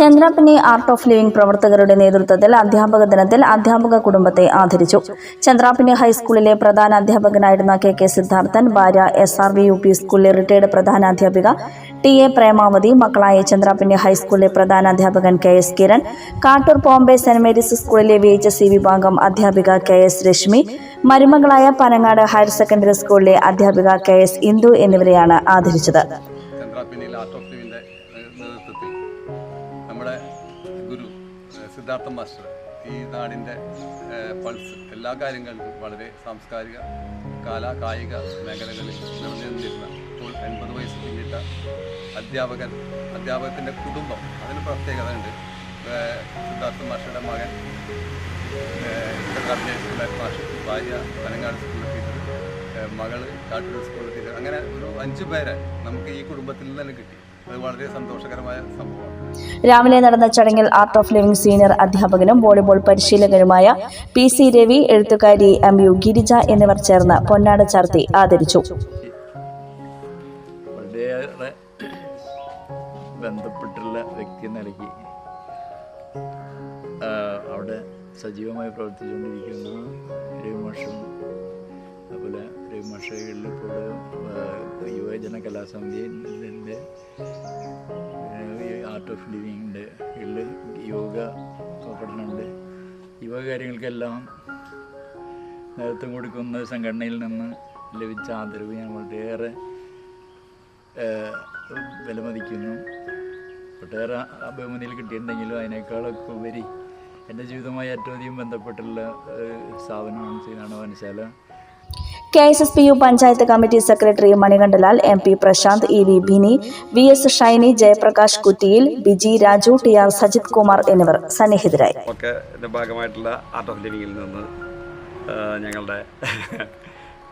ചന്ദ്രാപ്പിനി art of living പ്രവർത്തകരുടെ നേതൃത്വത്തിൽ അധ്യാപക ദിനത്തിൽ അധ്യാപക കുടുംബത്തെ ആദരിച്ചു. ചന്ദ്രാപ്പിനെ ഹൈസ്കൂളിലെ പ്രധാന അധ്യാപകനായിരുന്ന കെ കെ സിദ്ധാർത്ഥൻ ഭാര്യ S R V U P സ്കൂളിലെ റിട്ടയർഡ് പ്രധാന അധ്യാപിക ടി എ പ്രേമാവതി മക്കളായ ചന്ദ്രാപ്പിന്റെ ഹൈസ്കൂളിലെ പ്രധാന അധ്യാപകൻ K S Kiran Kattoor Bombay saint Mary's സ്കൂളിലെ വി എച്ച് സി വിഭാഗം അധ്യാപിക കെ എസ് രശ്മി മരുമകളായ പനങ്ങാട് ഹയർ സെക്കൻഡറി സ്കൂളിലെ അധ്യാപിക കെ എസ് ഇന്ദു എന്നിവരെയാണ് ആദരിച്ചത്. ഗുരു സിദ്ധാർത്ഥ മാസ്റ്റർ ഈ നാടിന്റെ പൾസ് എല്ലാ കാര്യങ്ങളിലും വളരെ സാംസ്കാരിക കല കായിക മേഖലകളിൽ നിറഞ്ഞു നിന്നിരുന്ന ഇപ്പോൾ എൺപത് വയസ്സ് പിന്നിട്ട അധ്യാപകൻ അധ്യാപകത്തിന്റെ കുടുംബം അതിന് പ്രത്യേകത ഉണ്ട് സിദ്ധാർത്ഥ മാഷയുടെ മകൻ മാഷ ഭാര്യ പനങ്ങാട് സ്കൂളിൽ ടീച്ചർ മകൾ കാട്ടൂർ സ്കൂളിൽ ടീച്ചർ അങ്ങനെ ഒരു അഞ്ച് പേരെ നമുക്ക് ഈ കുടുംബത്തിൽ നിന്ന് തന്നെ കിട്ടി. അത് വളരെ സന്തോഷകരമായ സംഭവമാണ്. രാവിലെ നടന്ന ചടങ്ങിൽ ആർട്ട് ഓഫ് ലിവിംഗ് സീനിയർ അധ്യാപകനും വോളിബോൾ പരിശീലകനുമായ പി സി രവി എഴുത്തുകാരി എം യു ഗിരിജ എന്നിവർ ചേർന്ന് പൊന്നാട ചാർത്തി ആദരിച്ചു. വളരെയേറെ ബന്ധപ്പെട്ടുള്ള വ്യക്തി നൽകി. അവിടെ സജീവമായി പ്രവർത്തിച്ചുകൊണ്ടിരിക്കുന്ന രവിമാഷും അതുപോലെ രവിമാഷകളിൽ ഇപ്പോൾ യുവജന കലാസമിതിന്റെ ആർട്ട് ഓഫ് ലിവിങ്ങിന്റെ ഉള്ള യോഗ പഠനമുണ്ട് യുവ കാര്യങ്ങൾക്കെല്ലാം നേതൃത്വം കൊടുക്കുന്ന സംഘടനയിൽ നിന്ന് ലഭിച്ച ആദരവ് ഞാൻ വളരെയേറെ വിലമതിക്കുന്നു. ഒട്ടേറെ ബഹുമതിയിൽ കിട്ടിയിട്ടുണ്ടെങ്കിലും അതിനേക്കാളൊക്കെ ഉപരി എന്റെ ജീവിതവുമായി ഏറ്റവും അധികം ബന്ധപ്പെട്ടുള്ള ഒരു സ്ഥാപനമാണ് ശ്രീനാണ വനശാല. K S S P U panchayat committee secretary Manikandalal M P Prasanth E V Bini V S Shiny Jayaprakash Kuttiyil Biji Raju T R Sajith Kumar എന്നിവർ സന്നിഹിതരായി. ഭാഗമായിട്ടുള്ള ആർട്ട് ഓഫ് ലിവിംഗിൽ നിന്ന് ഞങ്ങളുടെ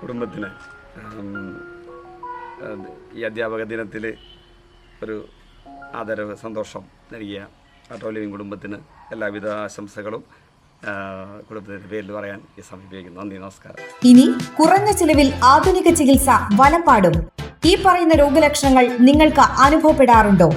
കുടുംബത്തിന് ഈ അധ്യാപക ദിനത്തിൽ ഒരു ആദരവ് സന്തോഷം നൽകിയ ആർട്ട് ഓഫ് ലിവിംഗ് കുടുംബത്തിന് എല്ലാവിധ ആശംസകളും പറയാൻ നന്ദി നമസ്കാരം. ഇനി കുറഞ്ഞ ചിലവിൽ ആധുനിക ചികിത്സ വലപ്പാടും. ഈ പറയുന്ന രോഗലക്ഷണങ്ങൾ നിങ്ങൾക്ക് അനുഭവപ്പെടാറുണ്ടോ?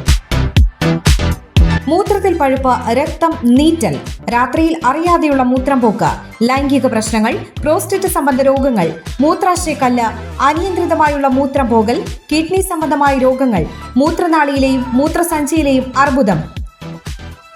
മൂത്രത്തിൽ പഴുപ്പ് രക്തം നീറ്റൽ. രാത്രിയിൽ അറിയാതെയുള്ള മൂത്രം പോക്ക് ലൈംഗിക പ്രശ്നങ്ങൾ പ്രോസ്റ്റേറ്റ് സംബന്ധ രോഗങ്ങൾ മൂത്രാശയക്കല്ല് അനിയന്ത്രിതമായുള്ള മൂത്രം പോകൽ കിഡ്നി സംബന്ധമായ രോഗങ്ങൾ മൂത്രനാളിയിലെയും മൂത്രസഞ്ചിയിലെയും അർബുദം.